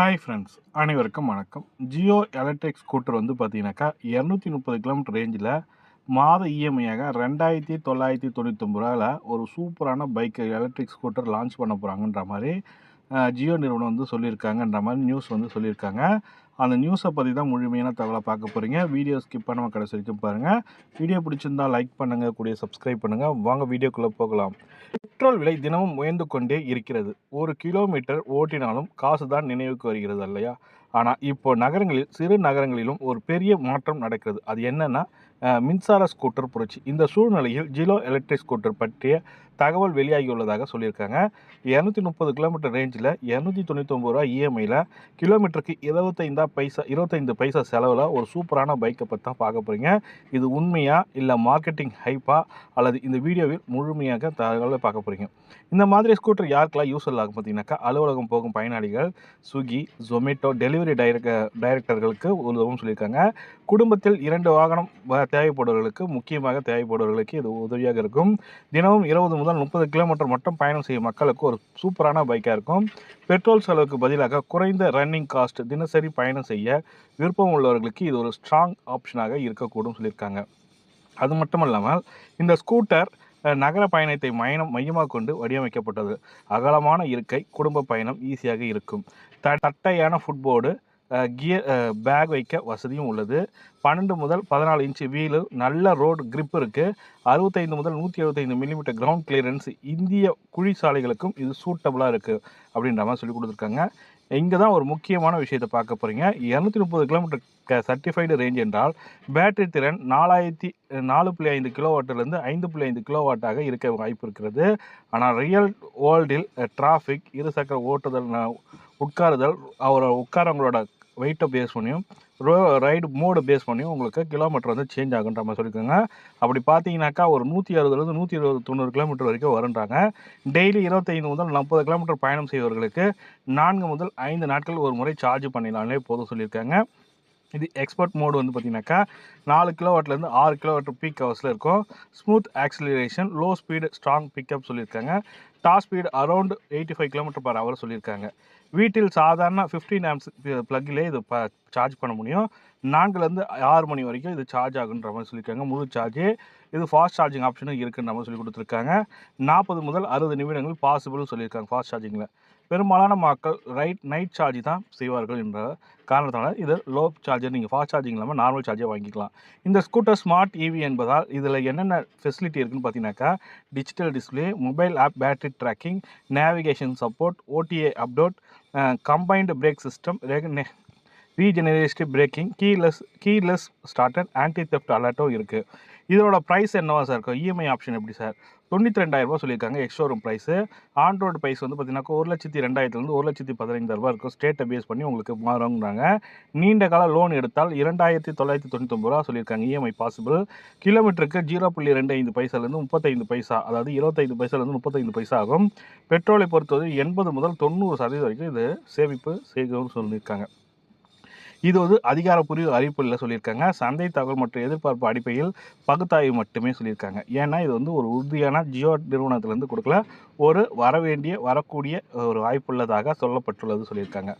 Hi friends அனைவருக்கும் வணக்கம். Jio electric scooter வந்து பார்த்தீங்கன்னாக்கா இரநூத்தி முப்பது கிலோமீட்டர் ரேஞ்சில் மாத இஎம்ஐயாக ரெண்டாயிரத்தி தொள்ளாயிரத்தி தொண்ணூத்தொம்பது ரூபாயில் ஒரு சூப்பரான பைக் எலக்ட்ரிக் ஸ்கூட்டர் லான்ச் பண்ண போகிறாங்கன்ற மாதிரி ஜியோ நிறுவனம் வந்து சொல்லியிருக்காங்கன்ற மாதிரி நியூஸ் வந்து சொல்லியிருக்காங்க. அந்த நியூஸை பற்றி தான் முழுமையான தகவலை பார்க்க போகிறீங்க வீடியோ ஸ்கிப் பண்ணாமல் கடைசி வரைக்கும் பாருங்கள் வீடியோ பிடிச்சிருந்தா லைக் பண்ணுங்கள் கூடிய சப்ஸ்கிரைப் பண்ணுங்கள் வாங்க வீடியோக்குள்ளே போகலாம். பெட்ரோல் விலை தினமும் உயர்ந்து கொண்டே இருக்கிறது. ஒரு கிலோமீட்டர் ஓட்டினாலும் காசு தான் நினைவுக்கு வருகிறது இல்லையா ஆனால் இப்போ நகரங்களில் சிறு நகரங்களிலும் ஒரு பெரிய மாற்றம் நடக்கிறது. அது என்னன்னா மின்சார ஸ்கூட்டர் புரட்சி. இந்த சூழ்நிலையில் ஜிலோ எலக்ட்ரிக் ஸ்கூட்டர் பற்றிய தகவல் வெளியாகியுள்ளதாக சொல்லியிருக்காங்க. இரநூத்தி முப்பது கிலோமீட்டர் ரேஞ்சில் இரநூத்தி தொண்ணூத்தொம்பது ரூபா இஎம்ஐயில் கிலோமீட்டருக்கு இருபத்தைந்தா பைசா இருபத்தைந்து பைசா செலவில் ஒரு சூப்பரான பைக்கை பற்றி தான் பார்க்க போகிறீங்க இது உண்மையாக இல்லை மார்க்கெட்டிங் ஹைப்பா அல்லது இந்த வீடியோவில் முழுமையாக தகவலை பார்க்க போகிறீங்க இந்த மாதிரி ஸ்கூட்டர் யாருக்கெல்லாம் யூஸ்ஃபுல் ஆகும் பார்த்தீங்கன்னாக்கா அலுவலகம் போகும் பயனாளிகள் ஸ்விக்கி ஜொமேட்டோ டெலிவரி டைரக்ட டைரக்டர்களுக்கு உதவும் சொல்லியிருக்காங்க. குடும்பத்தில் இரண்டு வாகனம் தேவைப்படுவர்களுக்கு முக்கியமாக தேவைப்படுவர்களுக்கு இது உதவியாக இருக்கும். தினமும் இருபது முதல் முப்பது கிலோமீட்டர் மட்டும் பயணம் செய்யும் மக்களுக்கு ஒரு சூப்பரான பைக்காக இருக்கும். பெட்ரோல் செலவுக்கு பதிலாக குறைந்த ரன்னிங் காஸ்ட் தினசரி பயணம் செய்ய விருப்பம் உள்ளவர்களுக்கு இது ஒரு ஸ்ட்ராங் ஆப்ஷனாக இருக்கக்கூடும் சொல்லியிருக்காங்க. அது மட்டும் இல்லாமல் இந்த ஸ்கூட்டர் நகர பயணத்தை மயணம் மையமாக கொண்டு வடிவமைக்கப்பட்டது. அகலமான இருக்கை குடும்ப பயணம் ஈஸியாக இருக்கும். த தட்டையான ஃபுட்போர்டு கியர் பேக் வைக்க வசதியும் உள்ளது. பன்னெண்டு முதல் பதினாலு இன்ச்சு வீலு நல்ல ரோடு கிரிப் இருக்குது அறுபத்தைந்து முதல் நூற்றி எழுபத்தைந்து மில்லிமீட்டர் கிரவுண்ட் கிளியரன்ஸ் இந்திய குழி சாலைகளுக்கும் இது சூட்டபுளாக இருக்குது அப்படின்ற மாதிரி சொல்லி கொடுத்துருக்காங்க. இங்கே தான் ஒரு முக்கியமான விஷயத்தை பார்க்க போகிறீங்க இரநூத்தி முப்பது கிலோமீட்டர் சர்டிஃபைடு ரேஞ்ச் என்றால் பேட்டரி திறன் நாலாயிரத்தி நாலு புள்ளி ஐந்து கிலோவாட்டிலிருந்து ஐந்து புள்ளி ஐந்து கிலோவாட்டாக இருக்க வாய்ப்பு இருக்கிறது. ஆனால் ரியல் வேர்ல்டில் டிராஃபிக் இருசக்கர ஓட்டுதல் உட்காருதல் அவரோட உட்காரவங்களோட வெயிட்டை பேஸ் பண்ணியும் ரோ ரைடு மோடு பேஸ் பண்ணியும் உங்களுக்கு கிலோமீட்டர் வந்து சேஞ்ச் ஆகுன்ற மாதிரி சொல்லியிருக்காங்க. அப்படி பார்த்தீங்கன்னாக்கா ஒரு நூற்றி அறுபதுலேருந்து நூற்றி இருபது தொண்ணூறு கிலோமீட்டர் வரைக்கும் வருன்றாங்க. டெய்லி இருபத்தைந்து முதல் முப்பது கிலோமீட்டர் பயணம் செய்வர்களுக்கு நான்கு முதல் ஐந்து நாட்கள் ஒரு முறை சார்ஜ் பண்ணிடலாம்லே போதும் சொல்லியிருக்காங்க. இது எக்ஸ்போர்ட் மோடு வந்து பார்த்தீங்கன்னாக்கா நாலு கிலோவாட்லேருந்து ஆறு கிலோவாட் பீக் ஹவர்ஸில் இருக்கும். Smooth acceleration low speed strong pickup சொல்லியிருக்காங்க. Top speed around eighty five kilometre per hour சொல்லியிருக்காங்க. வீட்டில் சாதாரண ஃபிஃப்டீன் ஆம்ஸ் ப்ளக்கிலே இது ப சார்ஜ் பண்ண முடியும். நான்குலேருந்து ஆறு மணி வரைக்கும் இது சார்ஜ் ஆகுன்ற மாதிரி சொல்லியிருக்காங்க. முழு சார்ஜு இது ஃபாஸ்ட் சார்ஜிங் ஆப்ஷனும் இருக்குன்ற மாதிரி சொல்லி கொடுத்துருக்காங்க. நாற்பது முதல் அறுபது நிமிடங்கள் பாசிபிள் சொல்லியிருக்காங்க ஃபாஸ்ட் சார்ஜிங்கில் பெரும்பாலான மக்கள் ரைட் நைட் சார்ஜ் தான் செய்வார்கள் என்ற காரணத்தினால இது லோ சார்ஜர் நீங்கள் ஃபாஸ்ட் சார்ஜிங் இல்லாமல் நார்மல் சார்ஜே வாங்கிக்கலாம். இந்த ஸ்கூட்டர் ஸ்மார்ட் இவி என்பதால் இதில் என்னென்ன ஃபெசிலிட்டி இருக்குன்னு பார்த்தீங்கன்னாக்கா digital display mobile app battery tracking navigation support OTA update combined brake system regenerative braking keyless keyless started anti theft அலர்ட்டும் இருக்குது இதோட ப்ரைஸ் என்னவா சார் இருக்கும் இஎம்ஐ ஆப்ஷன் எப்படி சார் தொண்ணூற்றி ரெண்டாயிரரூபா சொல்லியிருக்காங்க எக்ஸ்ஷோரூம் ப்ரைஸு ஆண்ட்ராய்டு ப்ரைஸ் வந்து பார்த்தீங்கன்னா ஒரு லட்சத்தி ரெண்டாயிரத்துலேருந்து ஒரு லட்சத்தி பதினைந்தாயிரரூபா இருக்கும். ஸ்டேட்டை பேஸ் பண்ணி உங்களுக்கு மாறுங்கிறாங்க நீண்ட கால லோன் எடுத்தால் இரண்டாயிரத்தி தொள்ளாயிரத்தி தொண்ணூத்தொம்பது ரூபா சொல்லியிருக்காங்க. இஎம்ஐ பாசிபிள் கிலோமீட்டருக்கு ஜீரோ புள்ளி ரெண்டு ஐந்து பைசாலேருந்து முப்பத்தைந்து பைசா அதாவது இருபத்தைந்து பைசாலேருந்து முப்பத்தைந்து பைசா ஆகும். பெட்ரோலை பொறுத்தவரை எண்பது முதல் தொண்ணூறு சதவீதம் வரைக்கும் இது சேமிப்பு செய்கிறோம்னு சொல்லியிருக்காங்க. இது வந்து அதிகாரப்பூர்வ அறிவிப்பில் சொல்லியிருக்காங்க. சந்தை தகவல் மற்றும் எதிர்பார்ப்பு அடிப்படையில் பகுத்தாய்வு மட்டுமே சொல்லியிருக்காங்க. ஏன்னா இது வந்து ஒரு உறுதியான ஜியோ நிறுவனத்திலேருந்து கொடுக்கல. ஒரு வரவேண்டிய வரக்கூடிய ஒரு வாய்ப்புள்ளதாக சொல்லப்பட்டுள்ளது சொல்லியிருக்காங்க.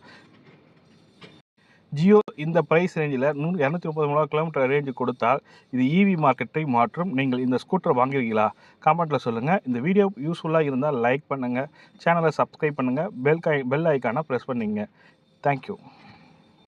ஜியோ இந்த ப்ரைஸ் ரேஞ்சில் நூ இரநூத்தி முப்பது மூணு கிலோமீட்டர் ரேஞ்சு கொடுத்தால் இது இவி மார்க்கெட்டை மாற்றும். நீங்கள் இந்த ஸ்கூட்டர் வாங்குவீங்களா கமெண்ட்டில் சொல்லுங்கள் இந்த வீடியோ யூஸ்ஃபுல்லாக இருந்தால் லைக் பண்ணுங்கள் சேனலை சப்ஸ்கிரைப் பண்ணுங்கள் பெல் கை பெல் ஐக்கானை ப்ரெஸ் பண்ணிங்க. Thank you